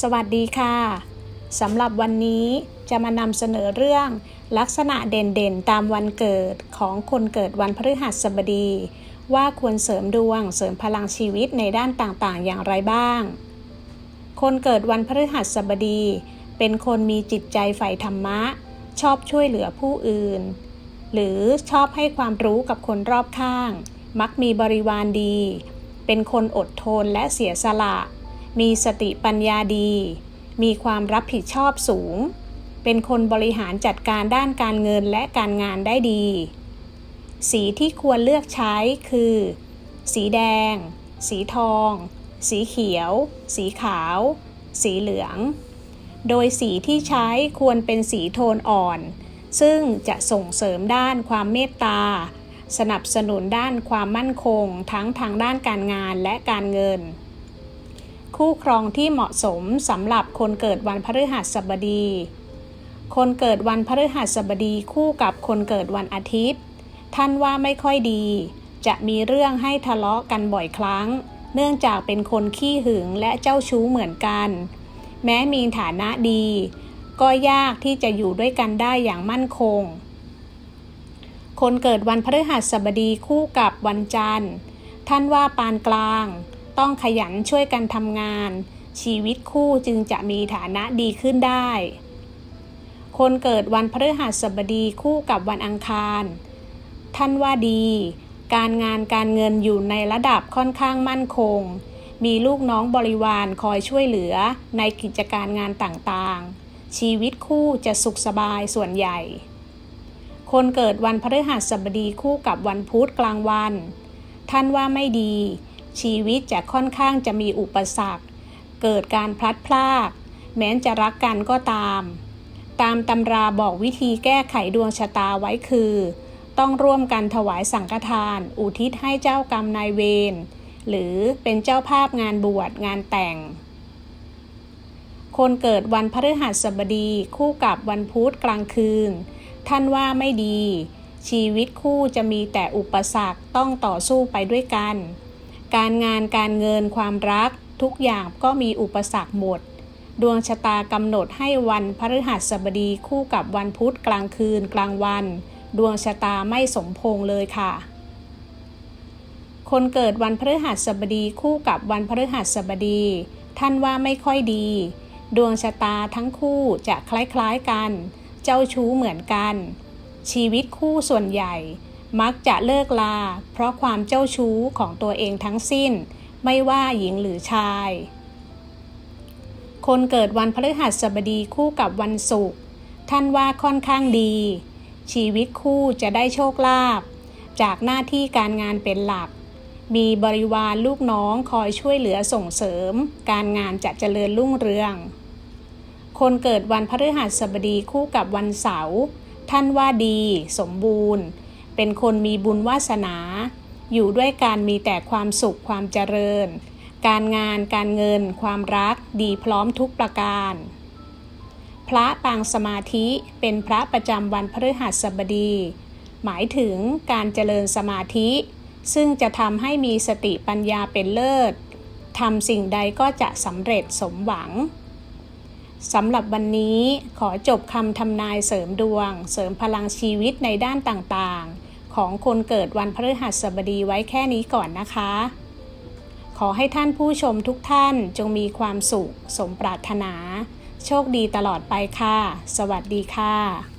สวัสดีค่ะ สำหรับวันนี้จะมานำเสนอเรื่องลักษณะเด่นๆ ตามวันเกิดของคนเกิดวันพฤหัสบดี ว่าควรเสริมดวงเสริมพลังชีวิตในด้านต่างๆ อย่างไรบ้าง คนเกิดวันพฤหัสบดี เป็นคนมีจิตใจใฝ่ธรรมะ ชอบช่วยเหลือผู้อื่น หรือชอบให้ความรู้กับคนรอบข้าง มักมีบริวารดี เป็นคนอดทนและเสียสละ มีสติปัญญาดี มีความรับผิดชอบสูง เป็นคนบริหารจัดการด้านการเงินและการงานได้ดี สีที่ควรเลือกใช้คือ สีแดง สีทอง สีเขียว สีขาว สีเหลือง โดยสีที่ใช้ควรเป็นสีโทนอ่อน ซึ่งจะส่งเสริมด้านความเมตตา สนับสนุนด้านความมั่นคง ทั้งทางด้านการงานและการเงิน คู่ครองที่เหมาะสมสำหรับคนเกิดวันพฤหัสบดี คนเกิดวันพฤหัสบดีคู่กับคนเกิดวันอาทิตย์ ท่านว่าไม่ค่อยดี จะมีเรื่องให้ทะเลาะกันบ่อยครั้ง เนื่องจากเป็นคนขี้หึงและเจ้าชู้เหมือนกัน แม้มีฐานะดี ก็ยากที่จะอยู่ด้วยกันได้อย่างมั่นคง คนเกิดวันพฤหัสบดีคู่กับวันจันทร์ ท่านว่าปานกลาง ต้องขยันช่วยกันทำงาน ชีวิตคู่จึงจะมีฐานะดีขึ้นได้ คนเกิดวันพฤหัสบดีคู่กับวันอังคาร ท่านว่าดี การงานการเงินอยู่ในระดับค่อนข้างมั่นคง มีลูกน้องบริวารคอยช่วยเหลือในกิจการงานต่างๆ ชีวิตคู่จะสุขสบายส่วนใหญ่ คนเกิดวันพฤหัสบดีคู่กับวันพุธกลางวัน ท่านว่าไม่ดี ชีวิตจะค่อนข้างจะมีอุปสรรค เกิดการพลัดพราก แม้จะรักกันก็ตาม ตามตำราบอกวิธีแก้ไขดวงชะตาไว้คือ ต้องร่วมกันถวายสังฆทาน อุทิศให้เจ้ากรรมนายเวรหรือเป็นเจ้าภาพงานบวชงานแต่ง คนเกิดวันพฤหัสบดีคู่กับวันพุธกลางคืน ท่านว่าไม่ดี ชีวิตคู่จะมีแต่อุปสรรคต้องต่อสู้ไปด้วยกัน การงานการเงินความรัก ทุกอย่างก็มีอุปสรรคหมด ดวงชะตากำหนดให้วันพฤหัสบดีคู่กับวันพุธกลางคืนกลางวัน ดวงชะตาไม่สมพงเลยค่ะ คนเกิดวันพฤหัสบดีคู่กับวันพฤหัสบดี ท่านว่าไม่ค่อยดี ดวงชะตาทั้งคู่จะคล้ายๆกัน เจ้าชู้เหมือนกัน ชีวิตคู่ส่วนใหญ่ มักจะเลิกลา เพราะความเจ้าชู้ของตัวเองทั้งสิ้น ไม่ว่าหญิงหรือชาย คนเกิดวันพฤหัสบดีคู่กับวันศุกร์ท่านว่าค่อนข้างดี ชีวิตคู่จะได้โชคลาภจากหน้าที่การงานเป็นหลัก มีบริวารลูกน้องคอยช่วยเหลือส่งเสริม การงานจะเจริญรุ่งเรือง คนเกิดวันพฤหัสบดีคู่กับวันเสาร์ท่านว่าดี สมบูรณ์ เป็นคนมีบุญวาสนา อยู่ด้วยการมีแต่ความสุขความเจริญ การงานการเงิน ความรักดีพร้อมทุกประการ พระปางสมาธิเป็นพระประจำวันพฤหัสบดี หมายถึงการเจริญสมาธิ ซึ่งจะทำให้มีสติปัญญาเป็นเลิศทำสิ่งใดก็จะสำเร็จสมหวังสำหรับวันนี้ขอจบคำทำนายเสริมดวง เสริมพลังชีวิตในด้านต่างๆ ของคนเกิดวันพฤหัสบดีไว้แค่นี้ก่อนนะคะ ขอให้ท่านผู้ชมทุกท่านจงมีความสุข สมปรารถนา โชคดีตลอดไปค่ะ สวัสดีค่ะ